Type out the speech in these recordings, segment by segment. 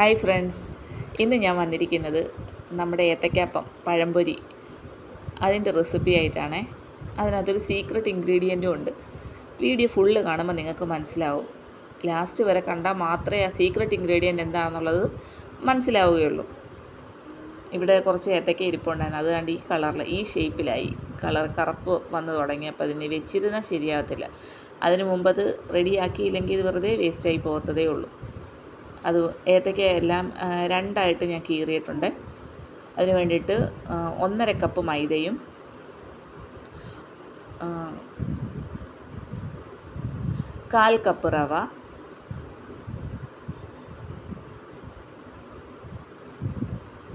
Hi friends. ഇന്ന് ഞാൻ വന്നിരിക്കുന്നത് നമ്മുടെ ഏത്തക്കാപ്പം പഴംപൊരി അതിന്റെ റെസിപ്പി ആയിട്ടാണേ. അതിനകത്തൊരു സീക്രട്ട് ഇൻഗ്രീഡിയന്റും ഉണ്ട്. വീഡിയോ ഫുള്ള് കാണുമ്പോൾ നിങ്ങൾക്ക് മനസ്സിലാവും. ലാസ്റ്റ് വരെ കണ്ടാൽ മാത്രമേ ആ സീക്രട്ട് ഇൻഗ്രീഡിയന്റ് എന്താണെന്നുള്ളത് മനസ്സിലാവുകയുള്ളൂ. ഇവിടെ കുറച്ച് ഏത്തക്ക ഇരിപ്പുണ്ടായിരുന്നു. അത് കണ്ട് ഈ കളറിൽ ഈ ഷേപ്പിലായി കളർ കറുപ്പ് വന്ന് തുടങ്ങിയപ്പോൾ അതിനെ വെച്ചിരുന്നാൽ ശരിയാകത്തില്ല അതിന് മുമ്പ് അത് റെഡിയാക്കിയില്ലെങ്കിൽ ഇത് വെറുതെ വേസ്റ്റായി പോകത്തതേ ഉള്ളൂ. അത് ഏത്തയ്ക്ക എല്ലാം രണ്ടായിട്ട് ഞാൻ കീറിയിട്ടുണ്ട്. അതിന് വേണ്ടിയിട്ട് ഒന്നര കപ്പ് മൈദയും കാൽ കപ്പ് റവ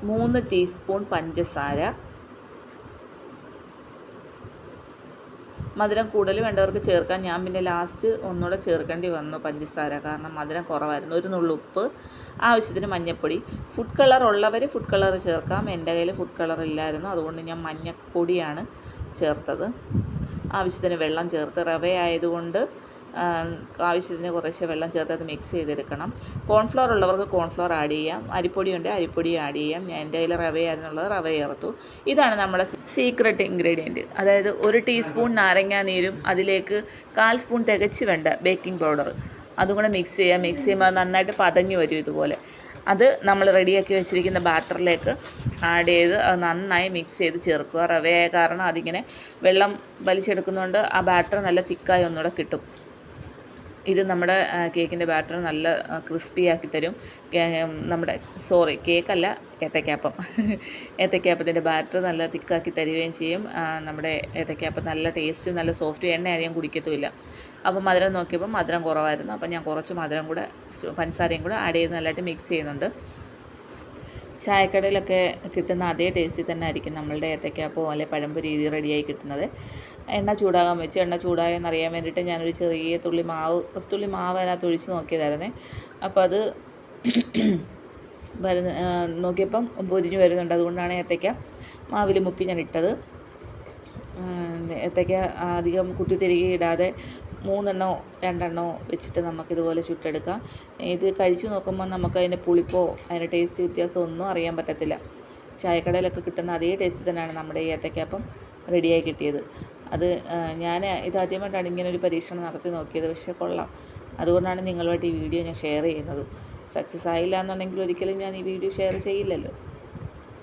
മൂന്ന് ടീസ്പൂൺ പഞ്ചസാര മധുരം കൂടുതൽ വേണ്ടവർക്ക് ചേർക്കാം. ഞാൻ പിന്നെ ലാസ്റ്റ് ഒന്നുകൂടെ ചേർക്കേണ്ടി വന്നു പഞ്ചസാര. കാരണം മധുരം കുറവായിരുന്നു. ഒരു നുള്ളുപ്പ് ആവശ്യത്തിന് മഞ്ഞപ്പൊടി. ഫുഡ് കളർ ഉള്ളവർ ഫുഡ് കളർ ചേർക്കാം. എന്റെ കയ്യിൽ ഫുഡ് കളർ ഇല്ലായിരുന്നു. അതുകൊണ്ട് ഞാൻ മഞ്ഞപ്പൊടിയാണ് ചേർത്തത്. ആവശ്യത്തിന് വെള്ളം ചേർത്ത് റവ ആയതുകൊണ്ട് ആവശ്യത്തിന് കുറേശ്ശെ വെള്ളം ചേർത്ത് അത് മിക്സ് ചെയ്തെടുക്കണം. കോൺഫ്ലോർ ഉള്ളവർക്ക് കോൺഫ്ലോർ ആഡ് ചെയ്യാം. അരിപ്പൊടി ഉണ്ട് അരിപ്പൊടി ആഡ് ചെയ്യാം. ഞാൻ എന്റെ കയ്യിൽ റവയായിരുന്നുള്ളത് റവ ചേർത്തു. ഇതാണ് നമ്മുടെ സീക്രട്ട് ഇൻഗ്രീഡിയന്റ് അതായത് ഒരു ടീസ്പൂൺ നാരങ്ങാ നീരും അതിലേക്ക് കാൽ സ്പൂൺ തികച്ച് വേണ്ട ബേക്കിംഗ് പൗഡർ അതും കൂടെ മിക്സ് ചെയ്യാം. മിക്സ് ചെയ്യുമ്പോൾ നന്നായിട്ട് പതഞ്ഞു വരും ഇതുപോലെ. അത് നമ്മൾ റെഡിയാക്കി വെച്ചിരിക്കുന്ന ബാറ്ററിലേക്ക് ആഡ് ചെയ്ത് അത് നന്നായി മിക്സ് ചെയ്ത് ചേർക്കുക. റവയായ കാരണം അതിങ്ങനെ വെള്ളം വലിച്ചെടുക്കുന്നതുകൊണ്ട് ആ ബാറ്റർ നല്ല തിക്കായി ഒന്നുകൂടെ കിട്ടും. ഇത് നമ്മുടെ കേക്കിന്റെ ബാറ്റർ നല്ല ക്രിസ്പി ആക്കി തരും. നമ്മുടെ സോറി കേക്കല്ല ഏത്തക്കാപ്പം ഏത്തക്കാപ്പത്തിന്റെ ബാറ്റർ നല്ല തിക്കാക്കി തരികയും ചെയ്യും. നമ്മുടെ ഏത്തക്കാപ്പം നല്ല ടേസ്റ്റ് നല്ല സോഫ്റ്റ് എണ്ണ അധികം കുടിക്കത്തുമില്ല. അപ്പോൾ മധുരം നോക്കിയപ്പോൾ മധുരം കുറവായിരുന്നു. അപ്പോൾ ഞാൻ കുറച്ച് മധുരം കൂടെ പഞ്ചസാരയും കൂടെ ആഡ് ചെയ്ത് നല്ലതായിട്ട് മിക്സ് ചെയ്യുന്നുണ്ട്. ചായക്കടയിലൊക്കെ കിട്ടുന്ന അതേ ടേസ്റ്റിൽ തന്നെ ആയിരിക്കും നമ്മളുടെ ഏത്തക്കാപ്പോ അല്ലെ പഴമ്പ് രീതി റെഡിയായി കിട്ടുന്നത്. എണ്ണ ചൂടാകാൻ വെച്ച് എണ്ണ ചൂടായെന്ന് അറിയാൻ വേണ്ടിയിട്ട് ഞാനൊരു ചെറിയ തുള്ളി മാവ് കുറച്ച് തുള്ളി മാവ് അതിനകത്ത് ഒഴിച്ച് നോക്കിയതായിരുന്നേ. അപ്പോൾ അത് വരുന്ന നോക്കിയപ്പം പൊരിഞ്ഞ് വരുന്നുണ്ട്. അതുകൊണ്ടാണ് ഏത്തയ്ക്ക മാവിൽ മുക്കി ഞാൻ ഇട്ടത്. ഏത്തയ്ക്ക അധികം കുട്ടി കുത്തിത്തിരികെ ഇടാതെ മൂന്നെണ്ണോ രണ്ടെണ്ണോ വെച്ചിട്ട് നമുക്കിതുപോലെ ചുട്ടെടുക്കാം. ഇത് കഴിച്ചു നോക്കുമ്പോൾ നമുക്ക് അതിന്റെ പുളിപ്പോ അതിന്റെ ടേസ്റ്റ് വ്യത്യാസം ഒന്നും അറിയാൻ പറ്റത്തില്ല. ചായക്കടയിലൊക്കെ കിട്ടുന്ന അതേ ടേസ്റ്റ് തന്നെയാണ് നമ്മുടെ ഈ ഏത്തയ്ക്കാപ്പം റെഡിയായി കിട്ടിയത്. അത് ഞാൻ ഇതാദ്യമായിട്ടാണ് ഇങ്ങനെ ഒരു പരീക്ഷണം നടത്തി നോക്കിയത്. പക്ഷേ കൊള്ളാം. അതുകൊണ്ടാണ് നിങ്ങളുമായിട്ട് ഈ വീഡിയോ ഞാൻ ഷെയർ ചെയ്യുന്നത്. സക്സസ് ആയില്ല എന്നുണ്ടെങ്കിൽ ഒരിക്കലും ഞാൻ ഈ വീഡിയോ ഷെയർ ചെയ്യില്ലല്ലോ.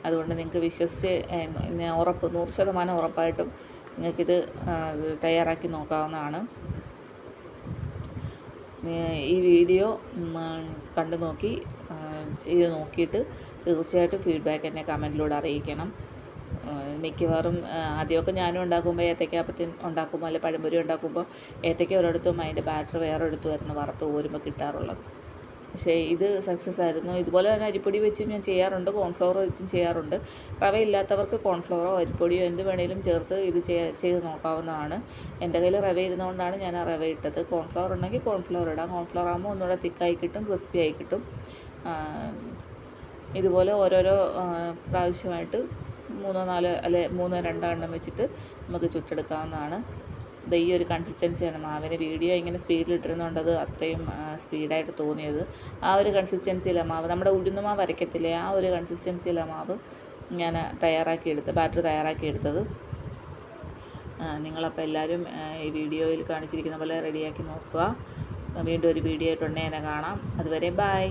അതുകൊണ്ട് നിങ്ങൾക്ക് വിശ്വസിച്ച് ഉറപ്പ് നൂറ് ശതമാനം ഉറപ്പായിട്ടും നിങ്ങൾക്കിത് തയ്യാറാക്കി നോക്കാവുന്നതാണ്. ഈ വീഡിയോ കണ്ടു നോക്കി ചെയ്ത് നോക്കിയിട്ട് തീർച്ചയായിട്ടും ഫീഡ്ബാക്ക് എന്നെ കമന്റിലൂടെ അറിയിക്കണം. മിക്കവാറും ആദ്യമൊക്കെ ഞാനും ഉണ്ടാക്കുമ്പോൾ ഏത്തക്കാപ്പത്തിൻ ഉണ്ടാക്കുമ്പോൾ അല്ലെങ്കിൽ പഴംപൊരി ഉണ്ടാക്കുമ്പോൾ ഏത്തക്ക ഒരിടത്തും അതിന്റെ ബാറ്റർ വേറെ എടുത്തുമായിരുന്നു വറുത്ത് കോരുമ്പോൾ കിട്ടാറുള്ളത്. പക്ഷേ ഇത് സക്സസ് ആയിരുന്നു. ഇതുപോലെ തന്നെ അരിപ്പൊടി വെച്ചും ഞാൻ ചെയ്യാറുണ്ട്. കോൺഫ്ലവർ വെച്ചും ചെയ്യാറുണ്ട്. റവ ഇല്ലാത്തവർക്ക് കോൺഫ്ലവറോ അരിപ്പൊടിയോ എന്ത് വേണേലും ചേർത്ത് ഇത് ചെയ്ത് നോക്കാവുന്നതാണ്. എന്റെ കയ്യിൽ റവ ഇരുന്നുകൊണ്ടാണ് ഞാൻ ആ റവ ഇട്ടത്. കോൺഫ്ലവർ ഉണ്ടെങ്കിൽ കോൺഫ്ലവർ ഇടാം. കോൺഫ്ലവർ ആകുമ്പോൾ ഒന്നുകൂടെ തിക്കായി കിട്ടും ക്രിസ്പി ആയി കിട്ടും. ഇതുപോലെ ഓരോരോ പ്രാവശ്യമായിട്ട് മൂന്നോ നാലോ അല്ലെ മൂന്നോ രണ്ടോ എണ്ണം വെച്ചിട്ട് നമുക്ക് ചുട്ടെടുക്കാവുന്നതാണ്. ദേ ഈ ഒരു കൺസിസ്റ്റൻസിയാണ് മാവിന് വീഡിയോ ഇങ്ങനെ സ്പീഡിലിട്ടിരുന്നുകൊണ്ട് അത് അത്രയും സ്പീഡായിട്ട് തോന്നിയത്. ആ ഒരു കൺസിസ്റ്റൻസിയിലാണ് മാവ്. നമ്മുടെ ഉഴുന്നുമാവ് അരയ്ക്കത്തില്ലേ ആ ഒരു കൺസിസ്റ്റൻസിയിലാണ് മാവ് ഞാൻ തയ്യാറാക്കിയെടുത്ത് ബാറ്റർ തയ്യാറാക്കിയെടുത്തത് ആ, നിങ്ങളപ്പോൾ എല്ലാവരും ഈ വീഡിയോയിൽ കാണിച്ചിരിക്കുന്ന പോലെ റെഡിയാക്കി നോക്കുക. വീണ്ടും ഒരു വീഡിയോ ആയിട്ടുണ്ടെങ്കിൽ എന്നെ കാണാം. അതുവരെ ബായ്